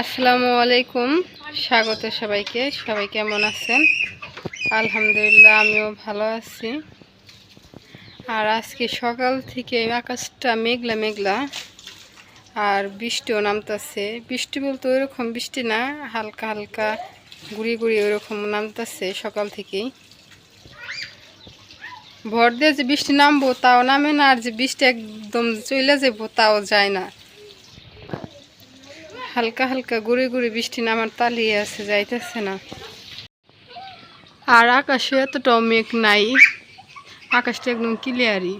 আসসালামু আলাইকুম। স্বাগত সবাইকে। সবাই কেমন আছেন? আলহামদুলিল্লাহ, আমিও ভালো আছি। আর আজকে সকাল থেকে আকাশটা মেঘলা মেঘলা আর বৃষ্টিও নামতাছে। বৃষ্টি বলতে ওইরকম বৃষ্টি না, হালকা হালকা গুড়ি গুড়ি ওইরকম নামতাছে সকাল থেকেই। ভর দিয়ে যে বৃষ্টি নামবো তাও নামে না, আর যে বৃষ্টি একদম চলে যাব তাও যায় না। হালকা হালকা গুড়ি গুড়ি বৃষ্টি নামার তালিয়ে আছে, যাইতেছে না। আর আকাশে এতটাও মেঘ নাই, আকাশটা একদম ক্লিয়ারই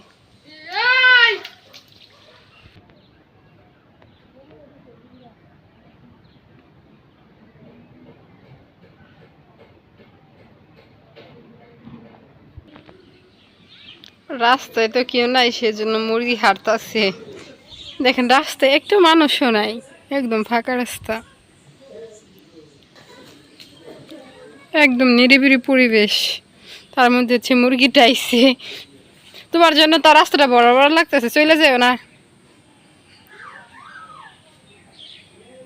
রাস্তায় তো কেউ নাই, সেজন্য মুরগি হাঁটতাছে। দেখেন, রাস্তায় একটু মানুষও নাই। একদম ফাঁকা রাস্তা। একদম নিরিবিরি পরিবেশ। তার মধ্যে হচ্ছে মুরগিটা আইছে। তোমার জন্য তার রাস্তাটা বড় বড় লাগতেছে চলে যাও না।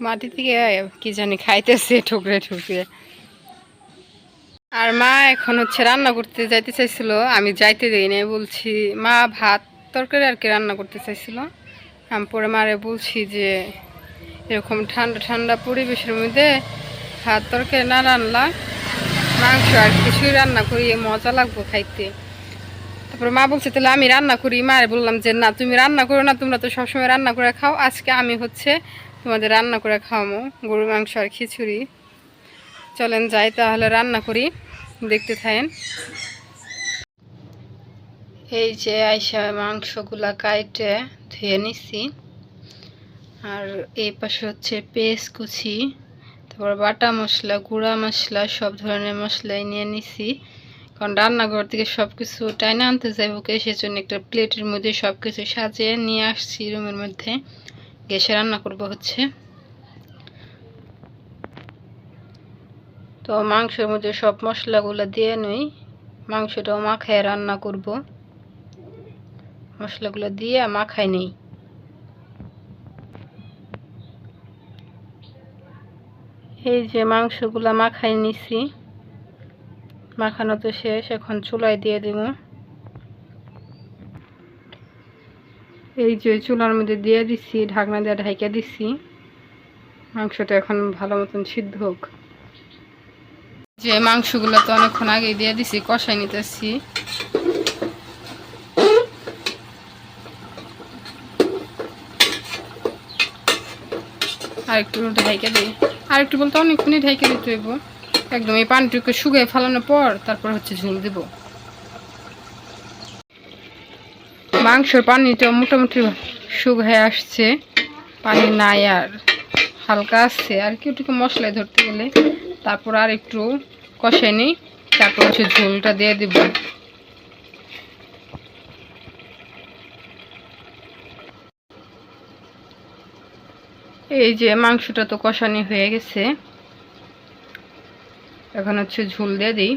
মাটি থেকে কি জানি খাইতেছে ঠুকরে ঠুকরে। আর মা এখন হচ্ছে রান্না করতে যাইতে চাইছিল, আমি যাইতে দিই নাই বলছি, মা ভাত, তরকারি আর কি রান্না করতে চাইছিল? আমি পরে মারে বলছি যে এরকম ঠান্ডা ঠান্ডা পরিবেশের মধ্যে ভাত তরকারি না রান্না, মাংস আর কিছুই রান্না করি, মজা লাগবো খাইতে। তারপরে মা বলছে, তাহলে আমি রান্না করি? মারে বললাম যে, না, তুমি রান্না করো না, তোমরা তো সবসময় রান্না করে খাও। আজকে আমি হচ্ছে তোমাদের রান্না করে খাওয়ামো গরুর মাংস আর খিচুড়ি। চলেন যাই, তাহলে রান্না করি, দেখতে থাকেন। এই যে আইসা মাংসগুলা কাইটে ধুয়ে নিছি। আর এই পাশে হচ্ছে পেস্ট কুচি, তারপর বাটা মশলা, গুঁড়া মশলা, সব ধরনের মশলাই নিয়ে নিছি। কারণ রান্নাঘর থেকে সব কিছু টাইনে আনতে যাইব কে, সেজন্য একটা প্লেটের মধ্যে সব কিছু সাজিয়ে নিয়ে আসছি রুমের মধ্যে। গ্যাসে রান্না করব হচ্ছে। তো মাংসের মধ্যে সব মশলাগুলো দিয়ে নই, মাংসটাও মাখায় রান্না করব। মশলাগুলো দিয়ে মাখায় নেই। এই যে মাংসগুলো মাখাই নিছি। মাখানো তো শেষ, এখন চুলায় দিয়ে দেব। এই যে চুলার মধ্যে দিয়ে দিছি, ঢাকনা দিয়ে ঢাইকা দিছি। মাংসটা এখন ভালো মতন সিদ্ধ হোক। যে মাংসগুলো তো অনেকক্ষণ আগে দিয়ে দিছি, কষাই নিতেছি। একটু ঢাইকা দিই। আর একটু বলতে অনেকক্ষণই ঢাইকা দিতে হইব। একদম এই পানিটুকু শুকিয়ে ফেলানোর পর তারপর হচ্ছে ঝোল দেব। মাংসের পানিটা মোটামুটি শুকায় আসছে। পানি নাই আর হালকা আসছে আর কি ওটুকু মশলায় ধরতে গেলে তারপর আর একটু কষাই নিই। তারপর হচ্ছে ঝোলটা দিয়ে দিব। এই যে মাংসটা তো কষানি হয়ে গেছে। এখন হচ্ছে ঝোল দিয়ে দিই।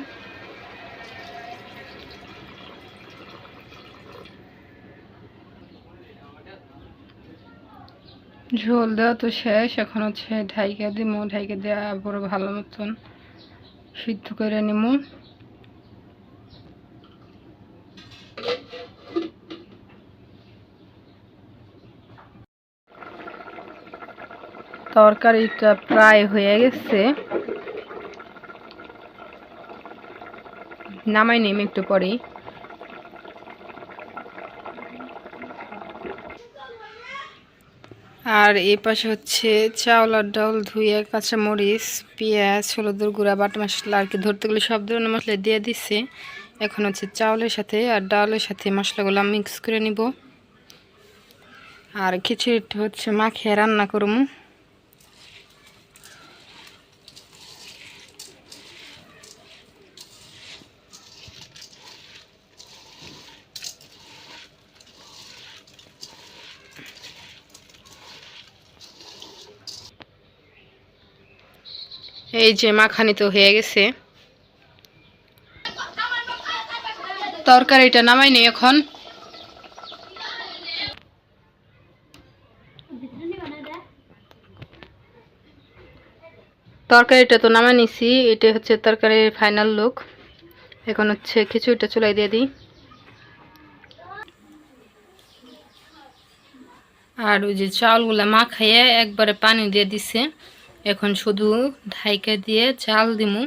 ঝোল দেওয়া তো শেষ, এখন হচ্ছে ঢাইকা দিমু। ঢাইকা দেওয়া বড় ভালো মতন সিদ্ধ করে নিমু। তরকারিটা প্রায় হয়ে গেছে। নামাই নিম একটু পরেই। আর এই পাশে হচ্ছে চাউল আর ডাউল ধুয়ে কাঁচা মরিচ পেঁয়াজ, হলুদের গুঁড়া, বাটা মশলা আর কি ধরতে গেলে সব ধরনের মশলা দিয়ে দিচ্ছে এখন হচ্ছে চাউলের সাথে আর ডালের সাথে মশলাগুলো মিক্স করে নিব। আর খিচুড়িটা হচ্ছে মাখিয়ে রান্না করব। এই যে মাখানি তো হয়ে গেছে। তরকারিটা নামাই নেই এখন। তরকারিটা তো নামা নিছি, এটা হচ্ছে তরকারির ফাইনাল লুক এখন হচ্ছে খিচুড়িটা চুলাই দিয়ে দিই। আর ওই যে চাউলগুলা মাখাইয়ে একবারে পানি দিয়ে দিছে। এখন শুধু ঢাইকা দিয়ে চাল দিমু।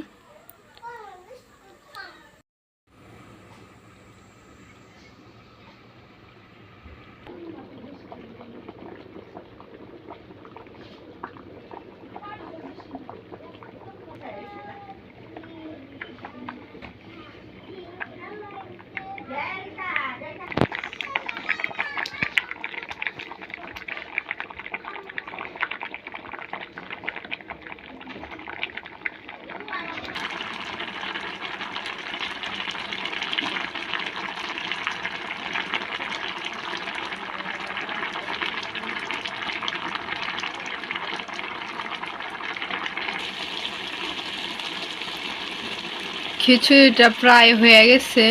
খিচুড়িটা প্রায় হয়ে গেছে।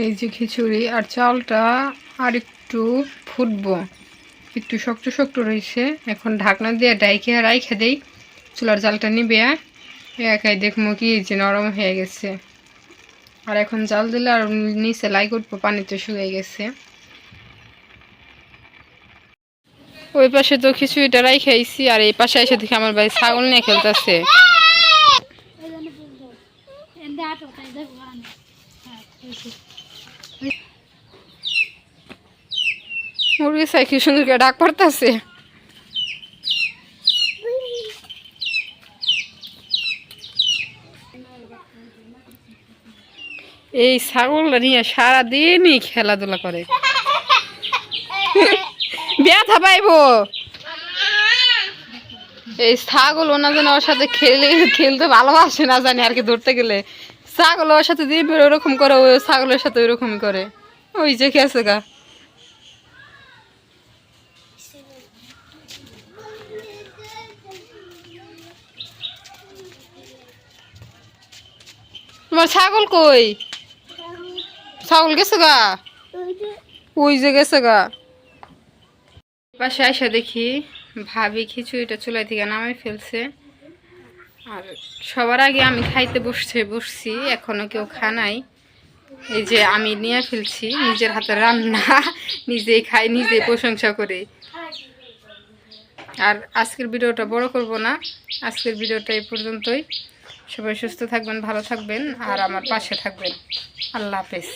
এই যে খিচুড়ি আর চালটা আর একটু ফুটবো। একটু শক্ত শক্ত রয়েছে। এখন ঢাকনা দিয়ে ডাইকে রাইখে দেই। চুলার জালটা নিবে একাই দেখব কি যে নরম হয়ে গেছে। আর এখন জাল দিলে আর নিচে লাই করব, পানিতে শুকিয়ে গেছে। ওই পাশে তো খিচুড়িটা খাইছি, আর এই পাশে এসে দেখি আমার ভাই ছাগল নিয়ে খেলতেছে। মুরগি চাই, কি সুন্দর করে ডাক পড়তেছে। এই ছাগলটা নিয়ে সারাদিনই খেলাধুলা করে। ব্যথা পাইবো এই ছাগল ওনা যেন ওর সাথে খেলে খেলতে ভালোবাসে না জানি আর কি ধরতে গেলে। ছাগল ওর সাথে দিবে ওরকম করে ওই ছাগলের সাথে ওইরকমই করে। ওই যে গেছে গা। তোমার ছাগল কই? ছাগল গেছে গা? ওই যে গেছে গা। পাশে আইসা দেখি ভাবি খিচুড়িটা চুলাই থেকে নামাই ফেলছে। আর সবার আগে আমি খাইতে বসছে, বসছি, এখনও কেউ খানাই এই যে আমি নিয়ে ফেলছি, নিজের হাতে রান্না, নিজেই খাই, নিজেই প্রশংসা করে। আর আজকের ভিডিওটা বড় করব না, আজকের ভিডিওটা এই পর্যন্তই। সবাই সুস্থ থাকবেন, ভালো থাকবেন, আর আমার পাশে থাকবেন। আল্লাহ হাফেজ।